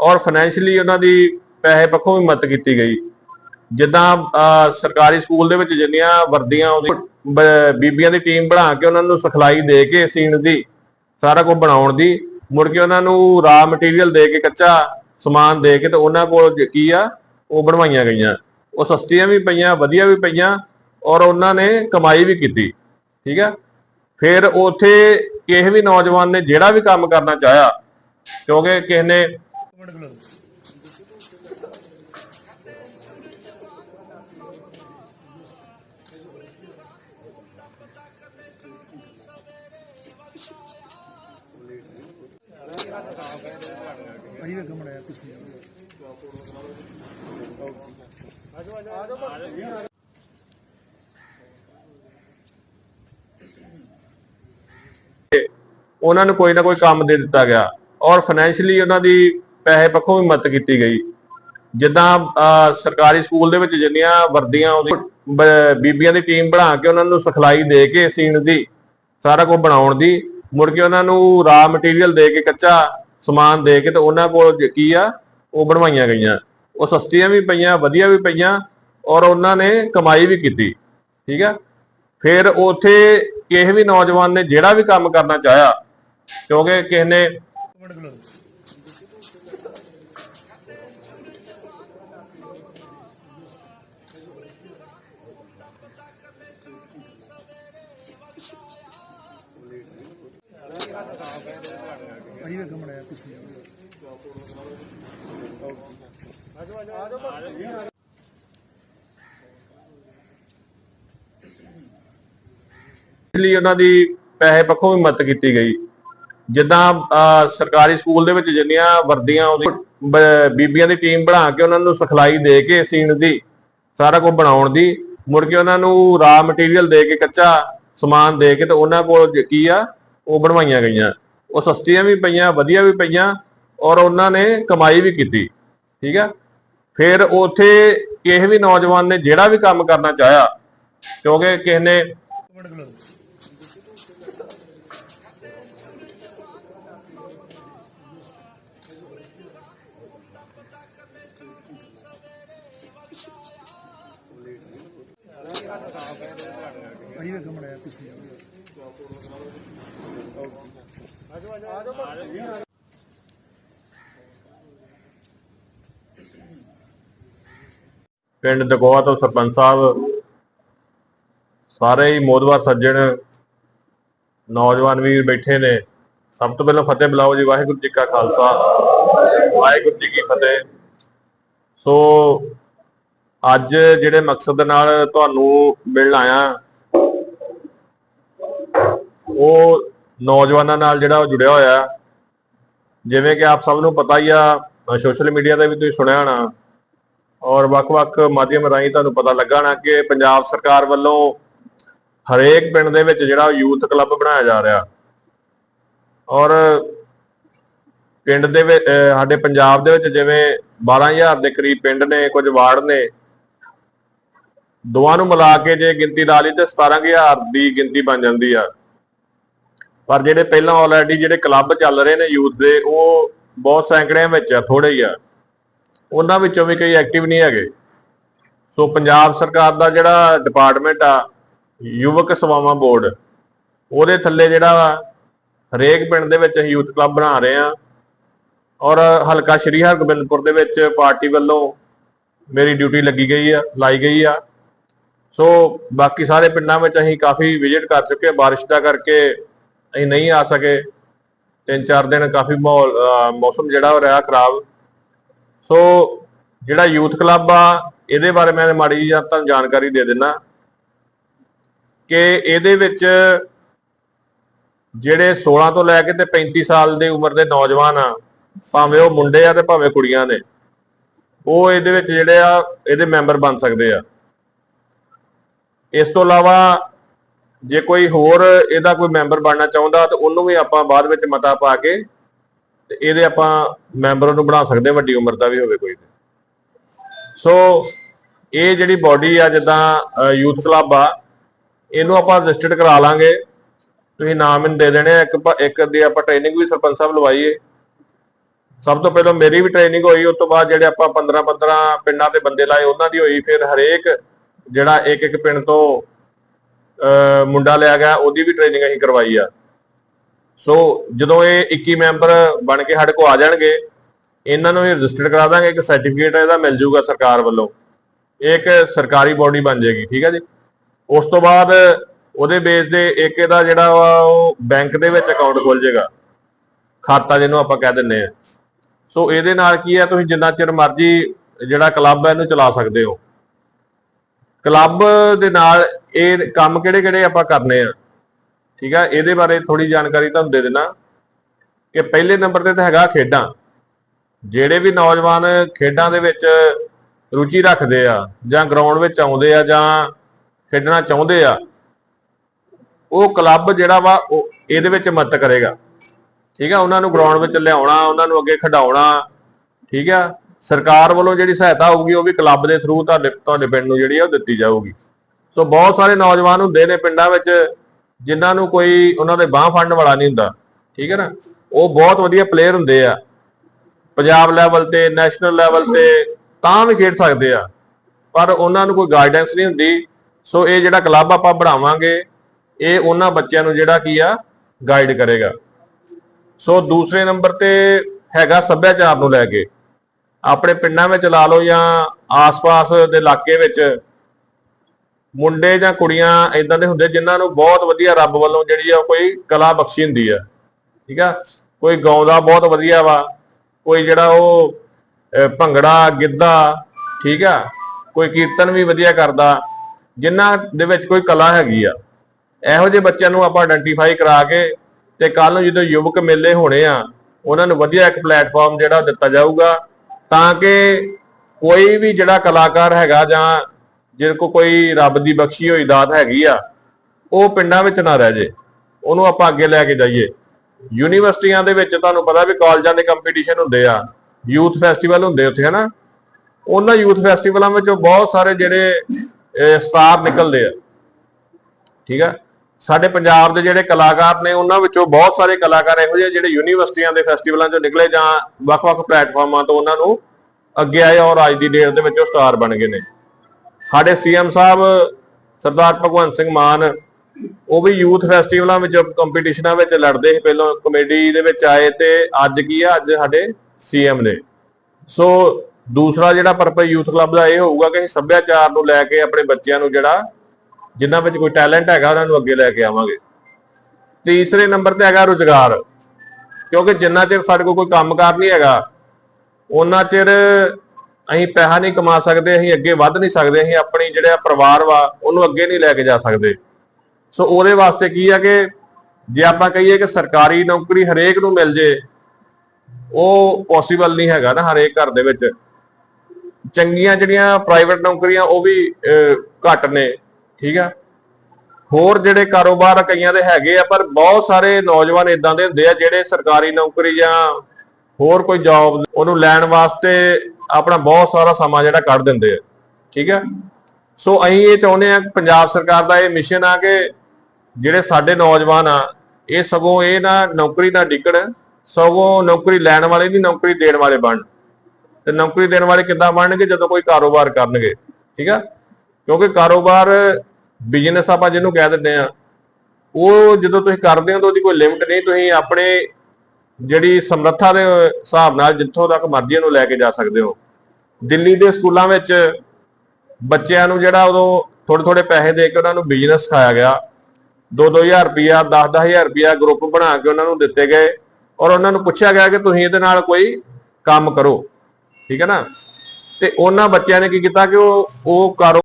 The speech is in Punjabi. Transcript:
ਔਰ ਫਾਈਨੈਂਸ਼ੀਅਲੀ ਉਹਨਾਂ ਦੀ ਪੈਸੇ ਪੱਖੋਂ ਵੀ ਮਦਦ ਕੀਤੀ ਗਈ। ਜਿੱਦਾਂ ਸਰਕਾਰੀ ਸਕੂਲ ਦੇ ਵਿੱਚ ਜਿੰਨੀਆਂ ਵਰਦੀਆਂ ਬ- ਬੀਬੀਆਂ ਦੀ ਟੀਮ ਬਣਾ ਕੇ ਉਹਨਾਂ ਨੂੰ ਸਿਖਲਾਈ ਦੇ ਕੇ ਸੀਣ ਦੀ, ਸਾਰਾ ਕੁਝ ਬਣਾਉਣ ਦੀ, ਮੁੜ ਕੇ ਉਹਨਾਂ ਨੂੰ ਰਾ ਮਟੀਰੀਅਲ ਦੇ ਕੇ ਕੱਚਾ ਸਮਾਨ ਦੇ ਕੇ ਤੇ ਉਹਨਾਂ ਕੋਲ ਕੀ ਆ, ਉਹ ਬਣਵਾਈਆਂ ਗਈਆਂ। ਉਹ ਸਸਤੀਆਂ ਵੀ ਪਈਆਂ, ਵਧੀਆ ਵੀ ਪਈਆਂ ਔਰ ਉਹਨਾਂ ਨੇ ਕਮਾਈ ਵੀ ਕੀਤੀ, ਠੀਕ ਆ? ਫਿਰ ਉੱਥੇ ਕਿਸੇ ਵੀ ਨੌਜਵਾਨ ਨੇ ਜਿਹੜਾ ਵੀ ਕੰਮ ਕਰਨਾ ਚਾਹਿਆ, ਕਿਉਂਕਿ ਕਿਸੇ ਨੇ ਉਹਨਾਂ ਨੂੰ ਕੋਈ ਨਾ ਕੋਈ ਕੰਮ ਦੇ ਦਿੱਤਾ ਗਿਆ। ਔਰ ਫਾਈਨੈਂਸ਼ੀਅਲੀ ਉਹਨਾਂ ਦੀ ਪੈਸੇ ਪੱਖੋਂ ਵੀ ਮਦਦ ਕੀਤੀ ਗਈ। ਜਿੱਦਾਂ ਸਰਕਾਰੀ ਸਕੂਲ ਦੇ ਵਿੱਚ ਜਿੰਨੀਆਂ ਵਰਦੀਆਂ ਬੀਬੀਆਂ ਦੀ ਟੀਮ ਬਣਾ ਕੇ ਉਹਨਾਂ ਨੂੰ ਸਿਖਲਾਈ ਦੇ ਕੇ ਸੀਣ ਦੀ, ਸਾਰਾ ਕੁਝ ਬਣਾਉਣ ਦੀ, ਮੁੜ ਕੇ ਉਹਨਾਂ ਨੂੰ ਰਾ ਮਟੀਰੀਅਲ ਦੇ ਕੇ ਕੱਚਾ ਸਮਾਨ ਦੇ ਕੇ ਤੇ ਉਹਨਾਂ ਕੋਲ ਕੀ ਆ, ਉਹ ਬਣਵਾਈਆਂ ਗਈਆਂ। ਉਹ ਸਸਤੀਆਂ ਵੀ ਪਈਆਂ, ਵਧੀਆ ਵੀ ਪਈਆਂ ਔਰ ਉਹਨਾਂ ਨੇ ਕਮਾਈ ਵੀ ਕੀਤੀ, ਠੀਕ ਆ? ਫਿਰ ਉੱਥੇ ਕਿਸੇ ਵੀ ਨੌਜਵਾਨ ਨੇ ਜਿਹੜਾ ਵੀ ਕੰਮ ਕਰਨਾ ਚਾਹਿਆ, ਕਿਉਂਕਿ ਕਿਸੇ ਨੇ ਲਈ ਉਹਨਾਂ ਦੀ ਪੈਸੇ ਪੱਖੋਂ ਵੀ ਮਦਦ ਕੀਤੀ ਗਈ। ਜਿੱਦਾਂ ਸਰਕਾਰੀ ਸਕੂਲ ਦੇ ਵਿੱਚ ਜਿੰਨੀਆਂ ਵਰਦੀਆਂ ਉਹਦੀ ਬੀਬੀਆਂ ਦੀ ਟੀਮ ਬਣਾ ਕੇ ਉਹਨਾਂ ਨੂੰ ਸਿਖਲਾਈ ਦੇ ਕੇ ਸੀਣ ਦੀ, ਸਾਰਾ ਕੁਝ ਬਣਾਉਣ ਦੀ, ਮੁੜ ਕੇ ਉਹਨਾਂ ਨੂੰ ਰਾ ਮਟੀਰੀਅਲ ਦੇ ਕੇ ਕੱਚਾ ਸਮਾਨ ਦੇ ਕੇ ਤੇ ਉਹਨਾਂ ਕੋਲ ਕੀ ਆ, ਉਹ ਬਣਵਾਈਆਂ ਗਈਆਂ। ਉਹ ਸਸਤੀਆਂ ਵੀ ਪਈਆਂ, ਵਧੀਆ ਵੀ ਪਈਆਂ ਔਰ ਉਹਨਾਂ ਨੇ ਕਮਾਈ ਵੀ ਕੀਤੀ, ਠੀਕ ਹੈ ਫਿਰ ਉੱਥੇ ਕਿਸੇ ਵੀ ਨੌਜਵਾਨ ਨੇ ਜਿਹੜਾ ਵੀ ਕੰਮ ਕਰਨਾ ਚਾਹਿਆ, ਕਿਉਂਕਿ ਕਿਸੇ ਨੇ ਪਿੰਡ ਦਗੋਆ ਤੋਂ ਸਰਪੰਚ ਸਾਹਿਬ, ਸਾਰੇ ਹੀ ਮੋਦਵਾਰ ਸੱਜਣ, ਨੌਜਵਾਨ ਵੀ ਬੈਠੇ ਨੇ। ਸਭ ਤੋਂ ਪਹਿਲਾਂ ਫਤਿਹ ਬੁਲਾਓ ਜੀ, ਵਾਹਿਗੁਰੂ ਜੀ ਕਾ ਖਾਲਸਾ, ਵਾਹਿਗੁਰੂ ਜੀ ਕੀ ਫਤਿਹ। ਸੋ, ਅੱਜ ਜਿਹੜੇ ਮਕਸਦ ਨਾਲ ਤੁਹਾਨੂੰ ਮਿਲਣ ਆਇਆ ਉਹ ਨੌਜਵਾਨਾਂ ਨਾਲ ਜਿਹੜਾ ਉਹ ਜੁੜਿਆ ਹੋਇਆ ਜਿਵੇਂ ਕਿ ਆਪ ਸਭ ਨੂੰ ਪਤਾ ਹੀ ਆ, ਸੋਸ਼ਲ ਮੀਡੀਆ ਤੇ ਵੀ ਤੁਸੀਂ ਸੁਣਿਆ ਹੋਣਾ। ਔਰ ਵੱਖ-ਵੱਖ ਮਾਧਿਅਮ ਰਾਹੀਂ ਤੁਹਾਨੂੰ ਪਤਾ ਲੱਗਾ ਨਾ ਕਿ ਪੰਜਾਬ ਸਰਕਾਰ ਵੱਲੋਂ ਹਰੇਕ ਪਿੰਡ ਦੇ ਵਿੱਚ ਜਿਹੜਾ ਯੂਥ ਕਲੱਬ ਬਣਾਇਆ ਜਾ ਰਿਹਾ। ਔਰ ਪਿੰਡ ਦੇ ਵਿੱਚ ਸਾਡੇ ਪੰਜਾਬ ਦੇ ਵਿੱਚ ਜਿਵੇਂ 12000 ਦੇ ਕਰੀਬ ਪਿੰਡ ਨੇ, ਕੁਝ ਵਾਰਡ ਨੇ। ਦੋਵਾਂ ਨੂੰ ਮਿਲਾ ਕੇ ਜੇ ਗਿਣਤੀ ਲਾ ਲਈ ਤੇ 17000 ਦੀ ਗਿਣਤੀ ਬਣ ਜਾਂਦੀ ਆ। ਪਰ ਜਿਹੜੇ ਪਹਿਲਾਂ ਆਲਰੇਡੀ ਜਿਹੜੇ ਕਲੱਬ ਚੱਲ ਰਹੇ ਨੇ ਯੂਥ ਦੇ, ਉਹ ਬਹੁਤ ਸੈਂਕੜਿਆਂ ਵਿੱਚ ਆ ਥੋੜੇ ਹੀ ਆ। ਉਹਨਾਂ ਵਿੱਚੋਂ ਵੀ ਕਈ ਐਕਟਿਵ ਨਹੀਂ ਹੈਗੇ। ਸੋ ਪੰਜਾਬ ਸਰਕਾਰ ਦਾ ਜਿਹੜਾ ਡਿਪਾਰਟਮੈਂਟ ਆ, ਯੁਵਕ ਸੇਵਾਵਾਂ ਬੋਰਡ, ਉਹਦੇ ਥੱਲੇ ਜਿਹੜਾ ਹਰੇਕ ਪਿੰਡ ਦੇ ਵਿੱਚ ਅਸੀਂ ਯੂਥ ਕਲੱਬ ਬਣਾ ਰਹੇ ਆ ਔਰ ਹਲਕਾ ਸ਼੍ਰੀ ਹਰਗੋਬਿੰਦਪੁਰ ਦੇ ਵਿੱਚ ਪਾਰਟੀ ਵੱਲੋਂ ਮੇਰੀ ਡਿਊਟੀ ਲੱਗੀ ਗਈ ਆ, ਲਾਈ ਗਈ ਆ। ਸੋ ਬਾਕੀ ਸਾਰੇ ਪਿੰਡਾਂ ਵਿੱਚ ਅਸੀਂ ਕਾਫੀ ਵਿਜ਼ਿਟ ਕਰ ਚੁੱਕੇ ਬਾਰਿਸ਼ ਦਾ ਕਰਕੇ ਅਸੀਂ ਨਹੀਂ ਆ ਸਕੇ। ਤਿੰਨ ਚਾਰ ਦਿਨ ਕਾਫੀ ਮਾਹੌਲ ਮੌਸਮ ਜਿਹੜਾ ਉਹ ਰਿਹਾ ਖਰਾਬ। ਸੋ ਜਿਹੜਾ ਯੂਥ ਕਲੱਬ ਆ, ਇਹਦੇ ਬਾਰੇ ਮੈਂ ਮਾੜੀ ਜਿਹੀ ਤੁਹਾਨੂੰ ਜਾਣਕਾਰੀ ਦੇ ਦਿੰਨਾ ਕਿ ਇਹਦੇ ਵਿੱਚ ਜਿਹੜੇ 16 ਤੋਂ ਲੈ ਕੇ ਤੇ 35 ਸਾਲ ਦੀ ਉਮਰ ਦੇ ਨੌਜਵਾਨ ਆ, ਭਾਵੇਂ ਉਹ ਮੁੰਡੇ ਆ ਤੇ ਭਾਵੇਂ ਕੁੜੀਆਂ ਨੇ, ਉਹ ਇਹਦੇ ਵਿੱਚ ਜਿਹੜੇ ਆ, ਇਹਦੇ ਮੈਂਬਰ ਬਣ ਸਕਦੇ ਆ। ਇਸ ਤੋਂ ਇਲਾਵਾ ਜੇ ਕੋਈ ਹੋਰ ਇਹਦਾ ਕੋਈ ਮੈਂਬਰ ਬਣਨਾ ਚਾਹੁੰਦਾ ਤਾਂ ਉਹਨੂੰ ਵੀ ਆਪਾਂ ਬਾਅਦ ਵਿੱਚ ਮਤਾ ਪਾ ਕੇ ਤੇ ਇਹਦੇ ਆਪਾਂ ਮੈਂਬਰ ਨੂੰ ਬਣਾ ਸਕਦੇ ਵੱਡੀ ਉਮਰ ਦਾ ਵੀ ਹੋਵੇ ਕੋਈ ਸੋ ਇਹ ਜਿਹੜੀ ਬਾਡੀ ਆ ਜਿੱਦਾਂ ਯੂਥ ਕਲੱਬ ਆ ਇਹਨੂੰ ਆਪਾਂ ਰਜਿਸਟਰਡ ਕਰਾ ਲਾਂਗੇ। ਤੁਸੀਂ ਨਾਮ ਇਹਨੂੰ ਦੇ ਦੇਣੇ ਆ, ਇੱਕ ਇੱਕ ਦੀ ਆਪਾਂ ਟ੍ਰੇਨਿੰਗ ਵੀ ਸਰਪੰਚ ਸਾਹਿਬ ਲਵਾਈਏ। ਸਭ ਤੋਂ ਪਹਿਲਾਂ ਮੇਰੀ ਵੀ ਟ੍ਰੇਨਿੰਗ ਹੋਈ ਉਸ ਤੋਂ ਬਾਅਦ ਜਿਹੜੇ ਆਪਾਂ 15 15 ਪਿੰਡਾਂ ਦੇ ਬੰਦੇ ਲਾਏ ਉਹਨਾਂ ਦੀ ਹੋਈ ਫਿਰ ਹਰੇਕ ਜਿਹੜਾ ਇੱਕ ਇੱਕ ਪਿੰਡ ਤੋਂ ਮੁੰਡਾ ਲਿਆ ਗਿਆ, ਉਹਦੀ ਵੀ ਟ੍ਰੇਨਿੰਗ ਅਸੀਂ ਕਰਵਾਈ ਆ। ਸੋ ਜਦੋਂ ਇਹ 21 ਮੈਂਬਰ ਬਣ ਕੇ ਸਾਡੇ ਕੋਲ ਆ ਜਾਣਗੇ, ਇਹਨਾਂ ਨੂੰ ਇਹ ਰਜਿਸਟਰ ਕਰਾ ਦਾਂਗੇ, ਇੱਕ ਸਰਟੀਫਿਕੇਟ ਇਹਦਾ ਮਿਲ ਜੂਗਾ ਸਰਕਾਰ ਵੱਲੋਂ। ਇਹ ਇੱਕ ਸਰਕਾਰੀ ਬੋਡੀ ਬਣ ਜਾਏਗੀ, ਠੀਕ ਹੈ ਜੀ? ਉਸ ਤੋਂ ਬਾਅਦ ਉਹਦੇ ਬੇਸ ਦੇ ਇੱਕ ਇਹਦਾ ਜਿਹੜਾ ਵਾ, ਉਹ ਬੈਂਕ ਦੇ ਵਿੱਚ ਅਕਾਊਂਟ ਖੁੱਲ ਜਾਏਗਾ। ਖਾਤਾ ਜਿਹਨੂੰ ਆਪਾਂ ਕਹਿ ਦਿੰਨੇ ਆ। ਸੋ ਇਹਦੇ ਨਾਲ ਕੀ ਹੈ ਤੁਸੀਂ ਜਿੰਨਾ ਚਿਰ ਮਰਜ਼ੀ ਜਿਹੜਾ ਕਲੱਬ ਹੈ ਇਹਨੂੰ ਚਲਾ ਸਕਦੇ ਹੋ। ਕਲੱਬ ਦੇ ਨਾਲ ਇਹ ਕੰਮ ਕਿਹੜੇ ਕਿਹੜੇ ਆਪਾਂ ਕਰਨੇ ਆ? ਠੀਕ ਆ, ਇਹਦੇ ਬਾਰੇ ਥੋੜੀ ਜਾਣਕਾਰੀ ਤੁਹਾਨੂੰ ਦੇ ਦੇਣਾ ਕਿ ਪਹਿਲੇ ਨੰਬਰ ਤੇ ਤਾਂ ਹੈਗਾ ਖੇਡਾਂ। ਜਿਹੜੇ ਵੀ ਨੌਜਵਾਨ ਖੇਡਾਂ ਦੇ ਵਿੱਚ ਰੁਚੀ ਰੱਖਦੇ ਆ ਜਾਂ ਗਰਾਊਂਡ ਵਿੱਚ ਆਉਂਦੇ ਆ ਜਾਂ ਖੇਡਣਾ ਚਾਹੁੰਦੇ ਆ, ਉਹ ਕਲੱਬ ਜਿਹੜਾ ਵਾ ਉਹ ਇਹਦੇ ਵਿੱਚ ਮਦਦ ਕਰੇਗਾ। ਠੀਕ ਆ, ਉਹਨਾਂ ਨੂੰ ਗਰਾਊਂਡ ਵਿੱਚ ਲਿਆਉਣਾ, ਉਹਨਾਂ ਨੂੰ ਅੱਗੇ ਖਿਡਾਉਣਾ। ਠੀਕ ਆ ਸਰਕਾਰ ਵੱਲੋਂ ਜਿਹੜੀ ਸਹਾਇਤਾ ਹੋਊਗੀ ਉਹ ਵੀ ਕਲੱਬ ਦੇ ਥਰੂ ਤੁਹਾਡੇ ਤੁਹਾਡੇ ਪਿੰਡ ਨੂੰ ਜਿਹੜੀ ਆ ਉਹ ਦਿੱਤੀ ਜਾਊਗੀ। ਸੋ ਬਹੁਤ ਸਾਰੇ ਨੌਜਵਾਨ ਹੁੰਦੇ ਨੇ ਪਿੰਡਾਂ ਵਿੱਚ ਜਿਨ੍ਹਾਂ ਨੂੰ ਕੋਈ ਉਹਨਾਂ ਦੇ ਬਾਹ ਫੜਨ ਵਾਲਾ ਨਹੀਂ ਹੁੰਦਾ, ਠੀਕ ਹੈ ਨਾ? ਉਹ ਬਹੁਤ ਵਧੀਆ ਪਲੇਅਰ ਹੁੰਦੇ ਆ। ਪੰਜਾਬ ਲੈਵਲ ਤੇ ਨੈਸ਼ਨਲ ਲੈਵਲ ਤੇ ਤਾਂ ਵੀ ਖੇਡ ਸਕਦੇ ਆ, ਪਰ ਉਹਨਾਂ ਨੂੰ ਕੋਈ ਗਾਈਡੈਂਸ ਨਹੀਂ ਹੁੰਦੀ। ਸੋ ਇਹ ਜਿਹੜਾ ਕਲੱਬ ਆਪਾਂ ਬਣਾਵਾਂਗੇ, ਇਹ ਉਹਨਾਂ ਬੱਚਿਆਂ ਨੂੰ ਜਿਹੜਾ ਕੀ ਆ ਗਾਈਡ ਕਰੇਗਾ। ਸੋ ਦੂਸਰੇ ਨੰਬਰ ਤੇ ਹੈਗਾ ਸੱਭਿਆਚਾਰ ਨੂੰ ਲੈ ਕੇ। ਆਪਣੇ ਪਿੰਡਾਂ ਵਿੱਚ ਲਾ ਲਓ ਜਾਂ ਆਸ-ਪਾਸ ਦੇ ਇਲਾਕੇ ਵਿੱਚ ਮੁੰਡੇ ਜਾਂ ਕੁੜੀਆਂ ਇਦਾਂ ਦੇ ਹੁੰਦੇ ਜਿਨ੍ਹਾਂ ਨੂੰ ਬਹੁਤ ਵਧੀਆ ਰੱਬ ਵੱਲੋਂ ਜਿਹੜੀ ਆ ਕੋਈ ਕਲਾ ਬਖਸ਼ੀ ਹੁੰਦੀ ਆ। ਠੀਕ ਆ? ਕੋਈ ਗਾਉਂਦਾ ਬਹੁਤ ਵਧੀਆ ਵਾ, ਕੋਈ ਜਿਹੜਾ ਉਹ ਭੰਗੜਾ, ਗਿੱਧਾ, ਠੀਕ ਆ? ਕੋਈ ਕੀਰਤਨ ਵੀ ਵਧੀਆ ਕਰਦਾ, ਜਿਨ੍ਹਾਂ ਦੇ ਵਿੱਚ ਕੋਈ ਕਲਾ ਹੈਗੀ ਆ। ਇਹੋ ਜਿਹੇ ਬੱਚਿਆਂ ਨੂੰ ਆਪਾਂ ਆਇਡੈਂਟੀਫਾਈ ਕਰਾ ਕੇ ਤੇ ਕੱਲ ਨੂੰ ਜਦੋਂ ਯੁਵਕ ਮੇਲੇ ਹੋਣੇ ਆ, ਉਹਨਾਂ ਨੂੰ ਵਧੀਆ ਇੱਕ ਪਲੇਟਫਾਰਮ ਜਿਹੜਾ ਦਿੱਤਾ ਜਾਊਗਾ। ਤਾਂ ਕਿ ਕੋਈ ਵੀ ਜਿਹੜਾ ਕਲਾਕਾਰ ਹੈਗਾ ਜਾਂ ਜਿਹਦੇ ਕੋ ਕੋਈ ਰੱਬ ਦੀ ਬਖਸ਼ੀ ਹੋਈ ਦਾਤ ਹੈਗੀ ਆ, ਉਹ ਪਿੰਡਾਂ ਵਿੱਚ ਨਾ ਰਹਿ ਜੇ। ਉਹਨੂੰ ਆਪਾਂ ਅੱਗੇ ਲੈ ਕੇ ਜਾਈਏ। ਯੂਨੀਵਰਸਿਟੀਆਂ ਦੇ ਵਿੱਚ ਤੁਹਾਨੂੰ ਪਤਾ ਵੀ ਕਾਲਜਾਂ ਦੇ ਕੰਪੀਟੀਸ਼ਨ ਹੁੰਦੇ ਆ। ਯੂਥ ਫੈਸਟੀਵਲ ਹੁੰਦੇ ਉੱਥੇ, ਹਨਾ? ਉਹਨਾਂ ਯੂਥ ਫੈਸਟੀਵਲਾਂ ਵਿੱਚੋਂ ਬਹੁਤ ਸਾਰੇ ਜਿਹੜੇ ਸਟਾਰ ਨਿਕਲਦੇ ਆ। ਠੀਕ ਆ? ਸਾਡੇ ਪੰਜਾਬ ਦੇ ਜਿਹੜੇ ਕਲਾਕਾਰ ਨੇ, ਉਹਨਾਂ ਵਿੱਚੋਂ ਬਹੁਤ ਸਾਰੇ ਕਲਾਕਾਰ ਇਹੋ ਜਿਹੇ ਜਿਹੜੇ ਯੂਨੀਵਰਸਿਟੀਆਂ ਦੇ ਫੈਸਟੀਵਲਾਂ 'ਚੋਂ ਨਿਕਲੇ ਜਾਂ ਵੱਖ-ਵੱਖ ਪਲੇਟਫਾਰਮਾਂ ਤੋਂ ਉਹਨਾਂ ਨੂੰ ਅੱਗੇ ਆਏ ਔਰ ਅੱਜ ਦੀ ਡੇਟ ਦੇ ਵਿੱਚ ਉਹ ਸਟਾਰ ਬਣ ਗਏ ਨੇ। ਸਾਡੇ ਸੀਐਮ ਸਾਹਿਬ, ਸਰਦਾਰ ਭਗਵੰਤ ਸਿੰਘ ਮਾਨ, ਉਹ ਵੀ ਯੂਥ ਫੈਸਟੀਵਲਾਂ ਵਿੱਚ ਕੰਪੀਟੀਸ਼ਨਾਂ ਵਿੱਚ ਲੜਦੇ ਸੀ ਪਹਿਲਾਂ ਕਮੇਡੀ ਦੇ ਵਿੱਚ ਆਏ ਤੇ ਅੱਜ ਕੀ ਆ, ਅੱਜ ਸਾਡੇ ਸੀਐਮ ਨੇ। ਸੋ ਦੂਸਰਾ ਜਿਹੜਾ ਪਰਪਸ ਯੂਥ ਕਲੱਬ ਦਾ ਇਹ ਹੋਊਗਾ ਕਿ ਸੱਭਿਆਚਾਰ ਨੂੰ ਲੈ ਕੇ ਆਪਣੇ ਬੱਚਿਆਂ ਨੂੰ ਜਿਹੜਾ ਜਿਨ੍ਹਾਂ ਵਿੱਚ ਕੋਈ ਟੈਲੈਂਟ ਹੈਗਾ, ਉਹਨਾਂ ਨੂੰ ਅੱਗੇ ਲੈ ਕੇ ਆਵਾਂਗੇ। ਤੀਸਰੇ ਨੰਬਰ ਤੇ ਹੈਗਾ ਰੁਜ਼ਗਾਰ, ਕਿਉਂਕਿ ਜਿੰਨਾ ਚਿਰ ਸਾਡੇ ਕੋਲ ਕੋਈ ਕੰਮਕਾਰ ਨਹੀਂ ਹੈਗਾ ਉਹਨਾਂ ਚਿਰ ਅਸੀਂ ਪੈਸਾ ਨਹੀਂ ਕਮਾ ਸਕਦੇ, ਅਸੀਂ ਅੱਗੇ ਵੱਧ ਨਹੀਂ ਸਕਦੇ, ਅਸੀਂ ਆਪਣੀ ਜਿਹੜਾ ਪਰਿਵਾਰ ਵਾ, ਉਹਨੂੰ ਅੱਗੇ ਨਹੀਂ ਲੈ ਕੇ ਜਾ ਸਕਦੇ। ਸੋ ਉਹਦੇ ਵਾਸਤੇ ਕੀ ਆ ਕਿ ਜੇ ਆਪਾਂ ਕਹੀਏ ਕਿ ਸਰਕਾਰੀ ਨੌਕਰੀ ਹਰੇਕ ਨੂੰ ਮਿਲ ਜੇ, ਉਹ ਪੋਸੀਬਲ ਨਹੀਂ ਹੈਗਾ ਨਾ ਹਰੇਕ ਘਰ ਦੇ ਵਿੱਚ। ਚੰਗੀਆਂ ਜਿਹੜੀਆਂ ਪ੍ਰਾਈਵੇਟ ਨੌਕਰੀਆਂ, ਉਹ ਵੀ ਘੱਟ ਨੇ। ਠੀਕ ਆ? ਹੋਰ ਜਿਹੜੇ ਕਾਰੋਬਾਰ ਕਈਆਂ ਦੇ ਹੈਗੇ ਆ, ਪਰ ਬਹੁਤ ਸਾਰੇ ਨੌਜਵਾਨ ਇਦਾਂ ਦੇ ਹੁੰਦੇ ਆ ਜਿਹੜੇ ਸਰਕਾਰੀ ਨੌਕਰੀ ਜਾਂ ਹੋਰ ਕੋਈ ਜੌਬ ਉਹਨੂੰ ਲੈਣ ਵਾਸਤੇ ਆਪਣਾ ਬਹੁਤ ਸਾਰਾ ਸਮਾਂ ਜਿਹੜਾ ਕੱਢ ਦਿੰਦੇ ਆ, ਠੀਕ ਆ? ਸੋ ਅਸੀਂ ਇਹ ਚਾਹੁੰਦੇ ਆ, ਪੰਜਾਬ ਸਰਕਾਰ ਦਾ ਇਹ ਮਿਸ਼ਨ ਆ ਕਿ ਜਿਹੜੇ ਸਾਡੇ ਨੌਜਵਾਨ ਆ, ਇਹ ਸਗੋਂ ਇਹ ਨਾ ਨੌਕਰੀ ਨਾ ਡਿੱਕਣ ਸਗੋਂ ਨੌਕਰੀ ਲੈਣ ਵਾਲੇ ਨਹੀਂ, ਨੌਕਰੀ ਦੇਣ ਵਾਲੇ ਬਣ ਤੇ ਨੌਕਰੀ ਦੇਣ ਵਾਲੇ ਕਿੱਦਾਂ ਬਣਨਗੇ? ਜਦੋਂ ਕੋਈ ਕਾਰੋਬਾਰ ਕਰਨਗੇ, ਠੀਕ ਆ? ਕਿਉਂਕਿ ਕਾਰੋਬਾਰ ਬਿਜ਼ਨਸ ਆਪਾਂ ਜਿਹਨੂੰ ਕਹਿ ਦਿੰਦੇ ਆ ਉਹ ਜਦੋਂ ਤੁਸੀਂ ਕਰਦੇ ਹੋ ਤਾਂ ਉਹਦੀ ਕੋਈ ਲਿਮਟ ਨਹੀਂ, ਤੁਸੀਂ ਆਪਣੇ ਜਿਹੜੀ ਸਮਰੱਥਾ ਦੇ ਹਿਸਾਬ ਨਾਲ ਜਿੱਥੋਂ ਤੱਕ ਮਰਜ਼ੀ ਨੂੰ ਲੈ ਕੇ ਜਾ ਸਕਦੇ ਹੋ। ਦਿੱਲੀ ਦੇ ਸਕੂਲਾਂ ਵਿੱਚ ਬੱਚਿਆਂ ਨੂੰ ਜਿਹੜਾ ਉਦੋਂ ਥੋੜੇ ਥੋੜੇ ਪੈਸੇ ਦੇ ਕੇ ਉਹਨਾਂ ਨੂੰ ਬਿਜ਼ਨਸ ਸਿਖਾਇਆ ਗਿਆ। 2-2000 ਰੁਪਿਆ 10-10000 ਰੁਪਿਆ ਗਰੁੱਪ ਬਣਾ ਕੇ ਉਹਨਾਂ ਨੂੰ ਦਿੱਤੇ ਗਏ ਔਰ ਉਹਨਾਂ ਨੂੰ ਪੁੱਛਿਆ ਗਿਆ ਕਿ ਤੁਸੀਂ ਇਹਦੇ ਨਾਲ ਕੋਈ ਕੰਮ ਕਰੋ। ਠੀਕ ਹੈ ਨਾ? ਤੇ ਉਹਨਾਂ ਬੱਚਿਆਂ ਨੇ ਕੀ ਕੀਤਾ ਕਿ ਉਹ ਉਹ ਕਾਰੋ